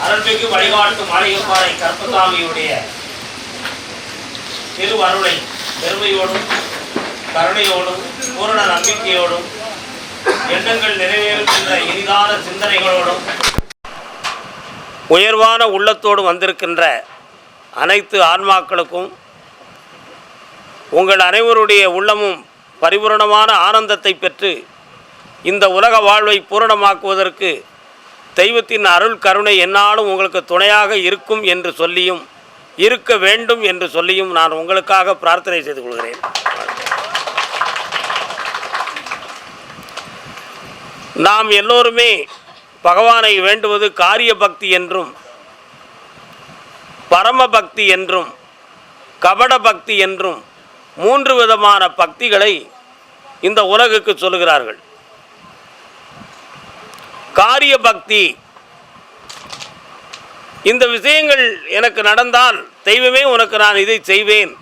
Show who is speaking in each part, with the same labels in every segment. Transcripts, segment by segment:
Speaker 1: அருள்மிகு வழிகாட்டு மாளிகைப்பாறை கருப்பசாமியுடைய திருவருளை பெருமையோடும் கருணையோடும் பூரண நம்பிக்கையோடும் எண்ணங்கள் நிறைவேறுகின்ற இனிதான சிந்தனைகளோடும் உயர்வான உள்ளத்தோடு வந்திருக்கின்ற அனைத்து ஆன்மாக்களுக்கும் உங்கள் அனைவருடைய உள்ளமும் பரிபூரணமான ஆனந்தத்தை பெற்று இந்த உலக வாழ்வை பூரணமாக்குவதற்கு தெய்வத்தின் அருள் கருணை என்னாலும் உங்களுக்கு துணையாக இருக்கும் என்று சொல்லியும் இருக்க வேண்டும் என்று சொல்லியும் நான் உங்களுக்காக பிரார்த்தனை செய்து கொள்கிறேன். நாம் எல்லோருமே பகவானை வேண்டுவது காரிய பக்தி என்றும் பரம பக்தி என்றும் கபட பக்தி என்றும் மூன்று விதமான பக்திகளை இந்த உலகுக்கு சொல்லுகிறார்கள். காரிய பக்தி இந்த விஷயங்கள் எனக்கு நடந்தால் தெய்வமே உனக்கு நான் இதை செய்வேன்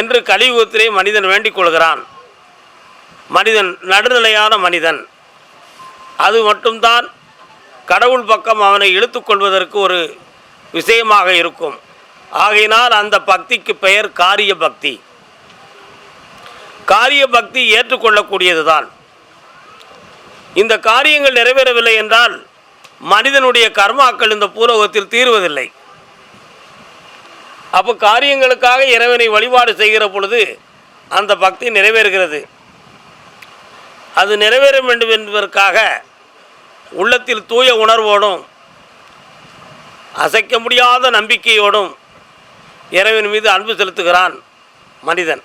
Speaker 1: என்று கலியுகத்திலே மனிதன் வேண்டிக் கொள்கிறான். மனிதன் நடுநிலையான மனிதன். அது மட்டும்தான் கடவுள் பக்கம் அவனை இழுத்துக்கொள்வதற்கு ஒரு விஷயமாக இருக்கும். ஆகையினால் அந்த பக்திக்கு பெயர் காரிய பக்தி காரிய பக்தி ஏற்றுக்கொள்ளக்கூடியதுதான். இந்த காரியங்கள் நிறைவேறவில்லை என்றால் மனிதனுடைய கர்மாக்கள் இந்த பூலோகத்தில் தீர்வதில்லை. அப்போ காரியங்களுக்காக இறைவனை வழிபாடு செய்கிற பொழுது அந்த பக்தி நிறைவேறுகிறது. அது நிறைவேற வேண்டும் என்பதற்காக உள்ளத்தில் தூய உணர்வோடும் அசைக்க முடியாத நம்பிக்கையோடும் இறைவன் மீது அன்பு செலுத்துகிறான் மனிதன்.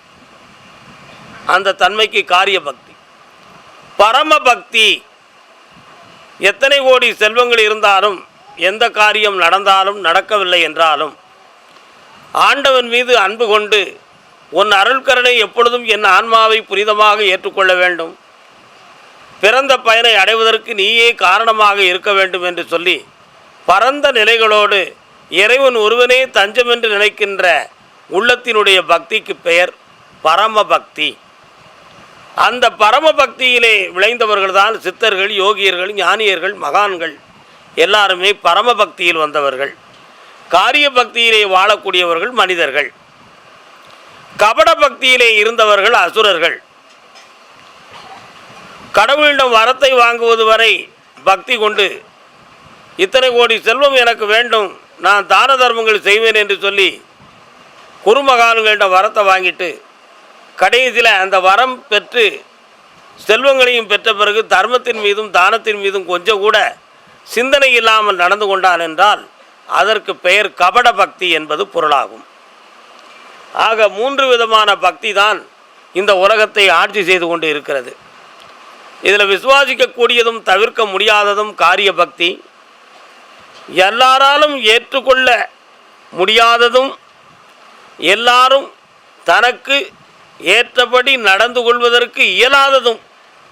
Speaker 1: அந்த தன்மைக்கு காரிய பக்தி பரம பக்தி எத்தனை கோடி செல்வங்கள் இருந்தாலும் எந்த காரியம் நடந்தாலும் நடக்கவில்லை என்றாலும் ஆண்டவன் மீது அன்பு கொண்டு உன் அருள்கருணை எப்பொழுதும் என் ஆன்மாவை புனிதமாக ஏற்றுக்கொள்ள வேண்டும். பிறந்த பயனை அடைவதற்கு நீயே காரணமாக இருக்க வேண்டும் என்று சொல்லி பரந்த நிலைகளோடு இறைவன் ஒருவனே தஞ்சம் என்று நினைக்கின்ற உள்ளத்தினுடைய பக்திக்கு பெயர் பரம பக்தி அந்த பரம பக்தியிலே விளைந்தவர்கள் தான் சித்தர்கள் யோகியர்கள் ஞானியர்கள் மகான்கள். எல்லாருமே பரம பக்தியில் வந்தவர்கள். காரிய பக்தியிலே வாழக்கூடியவர்கள் மனிதர்கள். கபட பக்தியிலே இருந்தவர்கள் அசுரர்கள். கடவுளிடம் வரத்தை வாங்குவது வரை பக்தி கொண்டு இத்தனை கோடி செல்வம் எனக்கு வேண்டும் நான் தான தர்மங்கள் செய்வேன் என்று சொல்லி குருமகான்களிடம் வரத்தை வாங்கிட்டு கடைசியில் அந்த வரம் பெற்று செல்வங்களையும் பெற்ற பிறகு தர்மத்தின் மீதும் தானத்தின் மீதும் கொஞ்சம் கூட சிந்தனை இல்லாமல் நடந்து கொண்டான் என்றால் அதற்கு பெயர் கபட பக்தி என்பது பொருளாகும். ஆக மூன்று விதமான பக்தி தான் இந்த உலகத்தை ஆட்சி செய்து கொண்டு இருக்கிறது. இதில் விசுவாசிக்கக்கூடியதும் தவிர்க்க முடியாததும் காரிய பக்தி. எல்லாராலும் ஏற்றுக்கொள்ள முடியாததும் எல்லாரும் தனக்கு ஏற்றபடி நடந்து கொள்வதற்கு இயலாததும்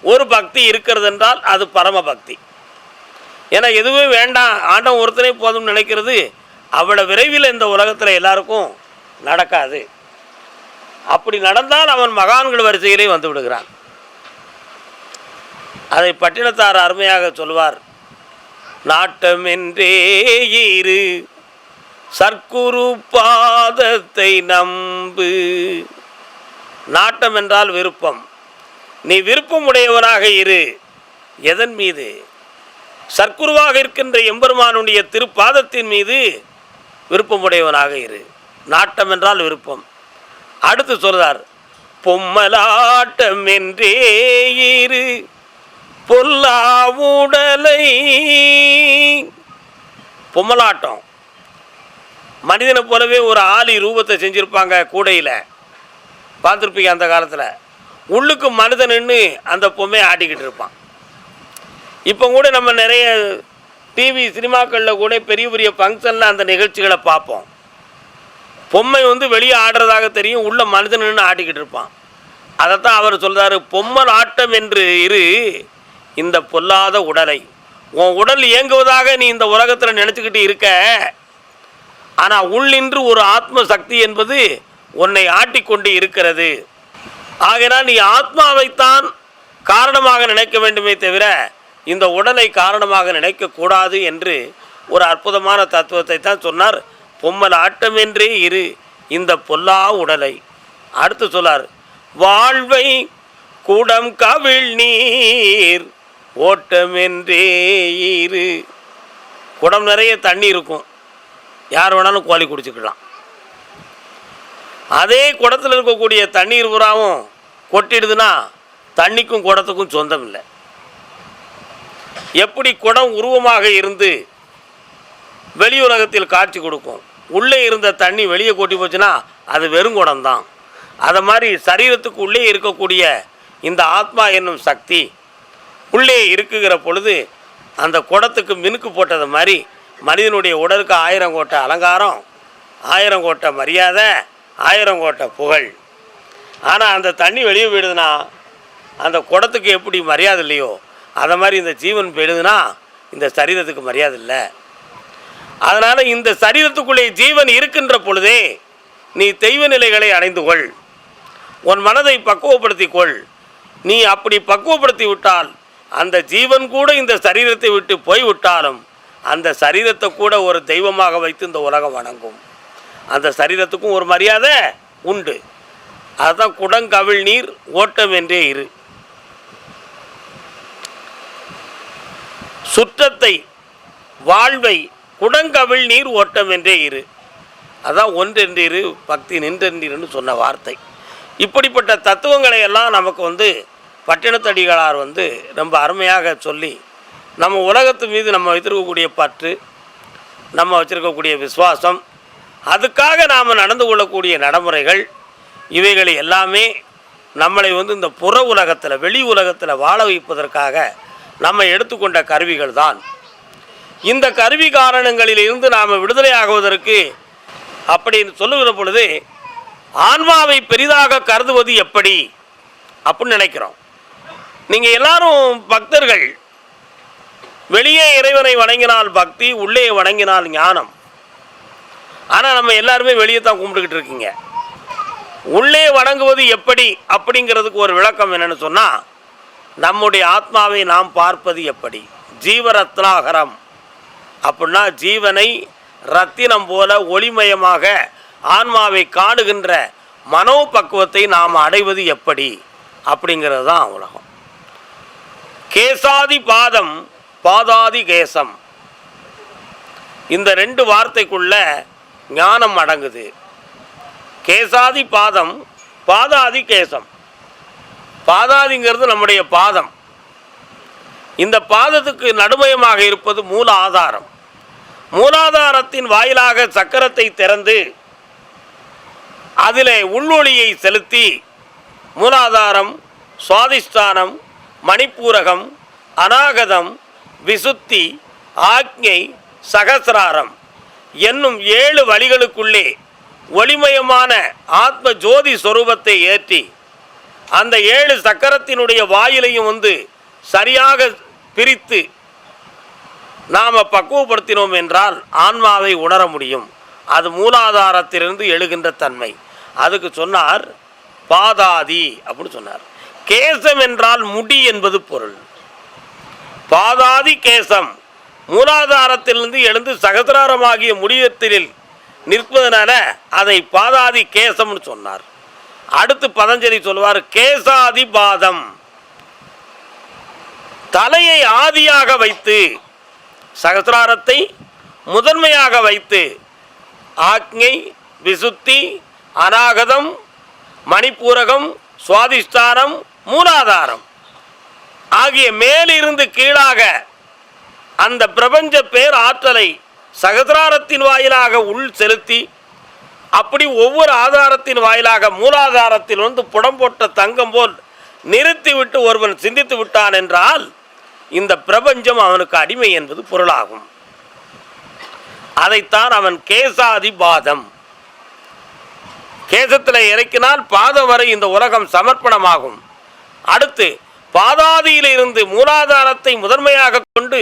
Speaker 1: ஒரு பக்தி இருக்கிறது என்றால் அது பரம பக்தி. ஏன்னா எதுவுமே வேண்டாம். ஆண்டவன் ஒருத்தனே போதும்னு நினைக்கிறது. அவ்வளோ விரைவில் இந்த உலகத்தில் எல்லாருக்கும் நடக்காது. அப்படி நடந்தால் அவன் மகான்கள் வரிசையிலே வந்து விடுகிறான். அதை பட்டினத்தார் அருமையாக சொல்வார். நாட்டமென்றே இரு. சர்க்குரு பாதத்தை நம்பு. நாட்டம் என்றால் விருப்பம். நீ விருப்பமுடையவனாக இரு. எதன் மீது? சர்க்குருவாக இருக்கின்ற எம்பெருமானுடைய திருப்பாதத்தின் மீது விருப்பமுடையவனாக இரு. நாட்டம் என்றால் விருப்பம். அடுத்து சொல்கிறார் பொம்மலாட்டம் என்றே இரு. பொல்லாவுடலை. பொம்மலாட்டம். மனிதனை போலவே ஒரு ஆளி ரூபத்தை செஞ்சுருப்பாங்க கூடையில். பார்த்துருப்பீங்க அந்த காலத்தில். உள்ளுக்கு மனிதனுன்னு அந்த பொம்மையை ஆட்டிக்கிட்டு இருப்பான். இப்போ கூட நம்ம நிறைய டிவி சினிமாக்களில் கூட பெரிய பெரிய ஃபங்க்ஷனில் அந்த நிகழ்ச்சிகளை பார்ப்போம். பொம்மை வந்து வெளியே ஆடுறதாக தெரியும் உள்ள நின்று ஆட்டிக்கிட்டு இருப்பான். அதைத்தான் அவர் சொல்கிறாரு பொம்மல் ஆட்டம் என்று இரு இந்த பொல்லாத உடலை. உன் உடல் இயங்குவதாக நீ இந்த உலகத்தில் நினச்சிக்கிட்டு இருக்க. ஆனால் உள்ளின்று ஒரு ஆத்ம சக்தி என்பது உன்னை ஆட்டிக்கொண்டு இருக்கிறது. ஆகினால் நீ ஆத்மாவைத்தான் காரணமாக நினைக்க வேண்டுமே தவிர இந்த உடலை காரணமாக நினைக்கக்கூடாது என்று ஒரு அற்புதமான தத்துவத்தை தான் சொன்னார். பொம்மல் ஆட்டமென்றே இரு இந்த பொல்லா உடலை. அடுத்து சொல்லார் வாழ்வை குடம் கவிழ் நீர் ஓட்டமென்றே இரு. குடம் நிறைய தண்ணி இருக்கும். யார் வேணாலும் கோழி குடிச்சுக்கலாம். அதே குடத்தில் இருக்கக்கூடிய தண்ணீர் பூராவும் கொட்டிடுதுன்னா தண்ணிக்கும் குடத்துக்கும் சொந்தம் இல்லை எப்படி குடம் உருவமாக இருந்து வெளி உலகத்தில் காட்சி கொடுக்கும்? உள்ளே இருந்த தண்ணி வெளியே கொட்டி போச்சுன்னா அது வெறும் குடம் தான் அதை மாதிரி சரீரத்துக்கு உள்ளே இருக்கக்கூடிய இந்த ஆத்மா என்னும் சக்தி உள்ளே இருக்குகிற பொழுது அந்த குடத்துக்கு மினுக்கு போட்டது மாதிரி மனிதனுடைய உடலுக்கு ஆயிரம் கோட்டை அலங்காரம் ஆயிரம் கோட்டை மரியாதை ஆயிரம் கோட்டை புகழ். ஆனால் அந்த தண்ணி வெளியே போயிடுதுன்னா அந்த குடத்துக்கு எப்படி மரியாதை இல்லையோ அதை மாதிரி இந்த ஜீவன் போயிடுதுன்னா இந்த சரீரத்துக்கு மரியாதை இல்லை. அதனால் இந்த சரீரத்துக்குள்ளே ஜீவன் இருக்கின்ற பொழுதே நீ தெய்வ நிலைகளை அடைந்து கொள். உன் மனதை பக்குவப்படுத்திக் கொள். நீ அப்படி பக்குவப்படுத்தி விட்டால் அந்த ஜீவன் கூட இந்த சரீரத்தை விட்டு போய்விட்டாலும் அந்த சரீரத்தை கூட ஒரு தெய்வமாக வைத்து இந்த உலகம் வணங்கும். அந்த சரீரத்துக்கும் ஒரு மரியாதை உண்டு. அதுதான் குடங்கவிழ் நீர் ஓட்டம் என்றே இரு. சுற்றத்தை வாழ்வை குடங்கவிழ் நீர் ஓட்டம் என்றே இரு. அதான் ஒன்றென்று இரு பக்தி நின்றென்றிருன்னு சொன்ன வார்த்தை. இப்படிப்பட்ட தத்துவங்களை எல்லாம் நமக்கு வந்து பட்டினத்தடிகளார் வந்து ரொம்ப அருமையாக சொல்லி நம்ம உலகத்து மீது நம்ம வைத்திருக்கக்கூடிய பற்று நம்ம வச்சுருக்கக்கூடிய விசுவாசம் அதுக்காக நாம் நடந்து கொள்ளக்கூடிய நடைமுறைகள் இவைகளை எல்லாமே நம்மளை வந்து இந்த புற உலகத்தில் வெளி உலகத்தில் வாழ வைப்பதற்காக நம்ம எடுத்துக்கொண்ட கருவிகள் தான். இந்த கருவி காரணங்களிலிருந்து நாம் விடுதலை ஆகுவதற்கு அப்படின்னு சொல்லுகிற பொழுது ஆன்மாவை பெரிதாக கருதுவது எப்படி அப்படின்னு நினைக்கிறோம். நீங்கள் எல்லாரும் பக்தர்கள் வெளியே இறைவனை வணங்கினால் பக்தி உள்ளே வணங்கினால் ஞானம். ஆனால் நம்ம எல்லாருமே வெளியே தான் கும்பிட்டுக்கிட்டு இருக்கீங்க. உள்ளே வணங்குவது எப்படி அப்படிங்கிறதுக்கு ஒரு விளக்கம் என்னென்னு சொன்னால் நம்முடைய ஆத்மாவை நாம் பார்ப்பது எப்படி? ஜீவரத்னாகரம். அப்படின்னா ஜீவனை ரத்தினம் போல ஒளிமயமாக ஆன்மாவை காணுகின்ற மனோபக்குவத்தை நாம் அடைவது எப்படி? அப்படிங்கிறது தான் உலகம். கேசாதி பாதம் பாதாதி கேசம். இந்த ரெண்டு வார்த்தைக்குள்ள ஞானம் அடங்குது. கேசாதி பாதம் பாதாதி கேசம். பாதாதிங்கிறது நம்முடைய பாதம். இந்த பாதத்துக்கு நடுமயமாக இருப்பது மூல ஆதாரம். மூலாதாரத்தின் வாயிலாக சக்கரத்தை திறந்து அதிலே உள்ளொளியை செலுத்தி மூலாதாரம் சுவாதிஷ்டானம் மணிப்பூரகம் அநாகதம் விசுத்தி ஆக்ஞை சகசிராரம். என்னும் ஏழு வழிகளுக்குள்ளே ஒளிமயமான ஆத்ம ஜோதி சொரூபத்தை ஏற்றி அந்த ஏழு சக்கரத்தினுடைய வாயிலையும் வந்து சரியாக பிரித்து நாம் பக்குவப்படுத்தினோம் என்றால் ஆன்மாவை உணர முடியும். அது மூலாதாரத்திலிருந்து எழுகின்ற தன்மை. அதுக்கு சொன்னார் பாதாதி அப்படின்னு சொன்னார். கேசம் என்றால் முடி என்பது பொருள். பாதாதி கேசம். மூலாதாரத்திலிருந்து எழுந்து சகசிராரமாகிய முடியத்தில் நிற்பதனால அதை பாதாதி கேசம்னு சொன்னார். அடுத்து பதஞ்சலி சொல்வார் கேசாதி பாதம். தலையை ஆதியாக வைத்து சகசிராரத்தை முதன்மையாக வைத்து ஆக்ஞை விசுத்தி அநாகதம் மணிப்பூரகம் சுவாதிஷ்டானம் மூலாதாரம் ஆகிய மேலிருந்து கீழாக அந்த பிரபஞ்ச பேர் ஆற்றலை சகசிராரத்தின் வாயிலாக உள் செலுத்தி அப்படி ஒவ்வொரு ஆதாரத்தின் வாயிலாக மூலாதாரத்தில் வந்து புடம் போட்ட தங்கம் போல் நிறுத்திவிட்டு ஒருவன் சிந்தித்து விட்டான் என்றால் இந்த பிரபஞ்சம் அவனுக்கு அடிமை என்பது பொருளாகும். அதைத்தான் அவன் கேசாதி பாதம் கேசத்தில் இறக்கினால் பாதம் வரை இந்த உலகம் சமர்ப்பணமாகும். அடுத்து பாதாதியிலிருந்து மூலாதாரத்தை முதன்மையாக கொண்டு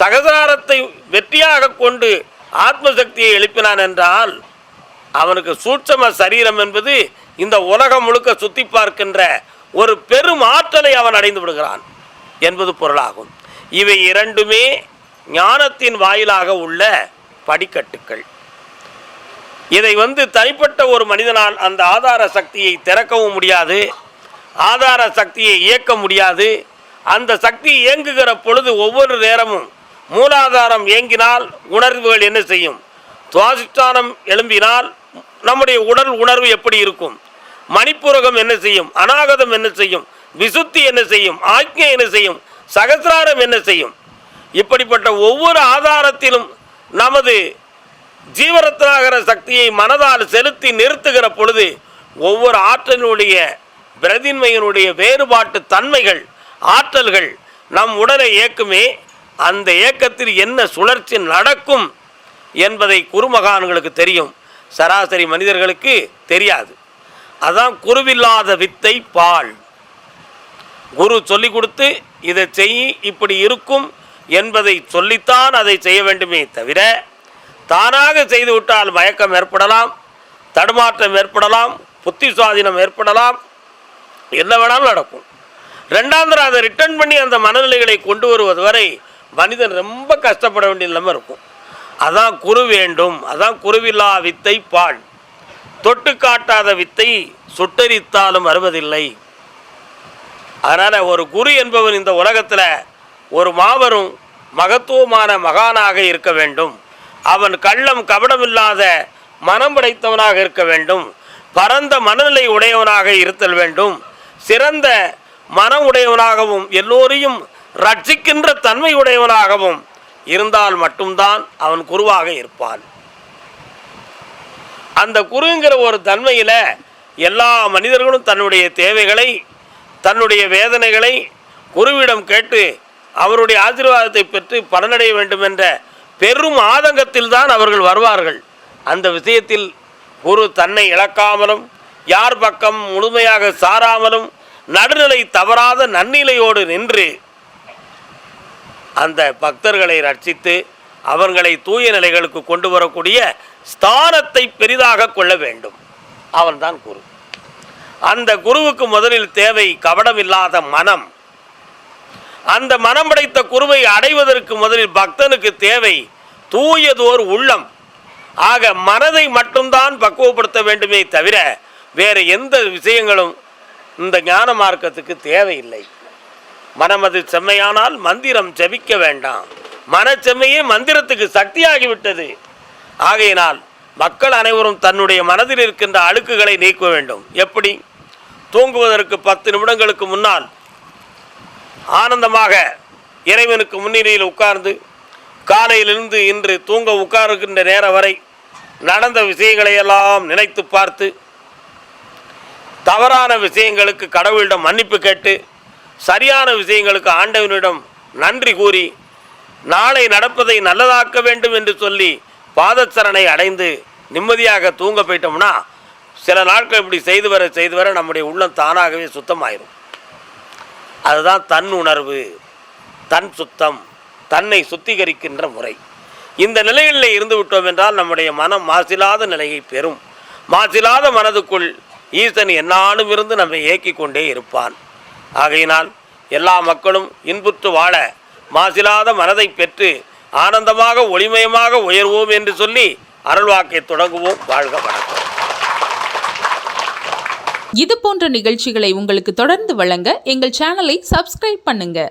Speaker 1: சகசாரத்தை வெற்றியாக கொண்டு ஆத்மசக்தியை எழுப்பினான் என்றால் அவனுக்கு சூட்சம சரீரம் என்பது இந்த உலகம் முழுக்க சுத்தி பார்க்கின்ற ஒரு பெரும் ஆற்றலை அவன் அடைந்து விடுகிறான் என்பது பொருளாகும். இவை இரண்டுமே ஞானத்தின் வாயிலாக உள்ள படிக்கட்டுக்கள் இதை வந்து தனிப்பட்ட ஒரு மனிதனால் அந்த ஆதார சக்தியை திறக்கவும் முடியாது. ஆதார சக்தியை இயக்க முடியாது. அந்த சக்தி இயங்குகிற பொழுது ஒவ்வொரு நேரமும் மூலாதாரம் இயங்கினால் உணர்வுகள் என்ன செய்யும்? சுவாசித்தானம் எழும்பினால் நம்முடைய உடல் உணர்வு எப்படி இருக்கும்? மணிப்புரகம் என்ன செய்யும்? அநாகதம் என்ன செய்யும்? விசுத்தி என்ன செய்யும்? ஆக்ஞை என்ன செய்யும்? சகசிராரம் என்ன செய்யும்? இப்படிப்பட்ட ஒவ்வொரு ஆதாரத்திலும் நமது ஜீவரத்னாகர சக்தியை மனதால் செலுத்தி நிறுத்துகிற பொழுது ஒவ்வொரு ஆற்றலினுடைய பிரதின்மையினுடைய வேறுபாட்டு தன்மைகள் ஆற்றல்கள் நம் உடலை இயக்குமே அந்த இயக்கத்தில் என்ன சுழற்சி நடக்கும் என்பதை குருமகான்களுக்கு தெரியும். சராசரி மனிதர்களுக்கு தெரியாது. அதான் குருவில்லாத வித்தை பால். குரு சொல்லி கொடுத்து இதை செய் இப்படி இருக்கும் என்பதை சொல்லித்தான் அதை செய்ய வேண்டுமே தவிர தானாக செய்துவிட்டால் மயக்கம் ஏற்படலாம் தடுமாற்றம் ஏற்படலாம் புத்தி சுவாதீனம் ஏற்படலாம் என்ன வேணாலும் நடக்கும். ரெண்டாந்திரம் அதை ரிட்டர்ன் பண்ணி அந்த மனநிலைகளை கொண்டு வருவது வரை மனிதன் ரொம்ப கஷ்டப்பட வேண்டிய நிலைமை இருக்கும். அதான் குரு வேண்டும். அதான் குருவில்லா வித்தை பால். தொட்டு காட்டாத வித்தை சுட்டரித்தாலும் வருவதில்லை அதனால் ஒரு குரு என்பவன் இந்த உலகத்தில் ஒரு மாபெரும் மகத்துவமான மகானாக இருக்க வேண்டும். அவன் கள்ளம் கபடமில்லாத மனம் படைத்தவனாக இருக்க வேண்டும். பரந்த மனநிலை உடையவனாக இருத்தல் வேண்டும். சிறந்த மனம் உடையவனாகவும் எல்லோரையும் ரட்சிக்கின்ற தன்மை உடையவனாகவும் இருந்தால் மட்டும்தான் அவன் குருவாக இருப்பான். அந்த குருங்கிற ஒரு தன்மையில் எல்லா மனிதர்களும் தன்னுடைய தேவைகளை தன்னுடைய வேதனைகளை குருவிடம் கேட்டு அவருடைய ஆசீர்வாதத்தை பெற்று பலனடைய வேண்டும் என்ற பெரும் ஆதங்கத்தில் தான் அவர்கள் வருவார்கள். அந்த விஷயத்தில் குரு தன்னை இழக்காமலும் யார் பக்கம் முழுமையாக சாராமலும் நடுநிலை தவறாத நன்னிலையோடு நின்று அந்த பக்தர்களை ரட்சித்து அவர்களை தூய நிலைகளுக்கு கொண்டு வரக்கூடிய ஸ்தானத்தை பெரிதாக கொள்ள வேண்டும். அவன்தான் குரு. அந்த குருவுக்கு முதலில் தேவை கபடமில்லாத மனம். அந்த மனம் படைத்த குருவை அடைவதற்கு முதலில் பக்தனுக்கு தேவை தூயதோர் உள்ளம். ஆக மனதை மட்டும்தான் பக்குவப்படுத்த வேண்டுமே தவிர வேறு எந்த விஷயங்களும் இந்த ஞான மார்க்கத்துக்கு தேவையில்லை. மனமது செம்மையானால் மந்திரம் ஜெபிக்க வேண்டாம். மனச்செம்மையே மந்திரத்துக்கு சக்தியாகிவிட்டது. ஆகையினால் மக்கள் அனைவரும் தன்னுடைய மனதில் இருக்கின்ற அழுக்குகளை நீக்க வேண்டும். எப்படி? தூங்குவதற்கு பத்து நிமிடங்களுக்கு முன்னால் ஆனந்தமாக இறைவனுக்கு முன்னிலையில் உட்கார்ந்து காலையிலிருந்து இன்று தூங்க உட்காருகின்ற நேரம் வரை நடந்த விஷயங்களை எல்லாம் நினைத்து பார்த்து தவறான விஷயங்களுக்கு கடவுளிடம் மன்னிப்பு கேட்டு சரியான விஷயங்களுக்கு ஆண்டவனிடம் நன்றி கூறி நாளை நடப்பதை நல்லதாக்க வேண்டும் என்று சொல்லி பாதச்சரணை அடைந்து நிம்மதியாக தூங்க போயிட்டோம்னா சில நாட்கள் இப்படி செய்து வர செய்து வர நம்முடைய உள்ளம் தானாகவே சுத்தமாயிரும். அதுதான் தன் உணர்வு தன் சுத்தம் தன்னை சுத்திகரிக்கின்ற முறை. இந்த நிலையிலே இருந்து விட்டோம் என்றால் நம்முடைய மனம் மாசில்லாத நிலையை பெறும். மாசில்லாத மனதுக்குள் ஈசன் என்னாலும் இருந்து நம்மை இயக்கி கொண்டே இருப்பான். ஆகையினால் எல்லா மக்களும் இன்புற்று வாழ மாசில்லாத மனதை பெற்று ஆனந்தமாக ஒளிமயமாக உயர்வோம் என்று சொல்லி அருள்வாக்கை தொடங்குவோம். வாழ்க வணக்கம்.
Speaker 2: இது போன்ற நிகழ்ச்சிகளை உங்களுக்கு தொடர்ந்து வழங்க எங்கள் சேனலை சப்ஸ்கிரைப் பண்ணுங்க.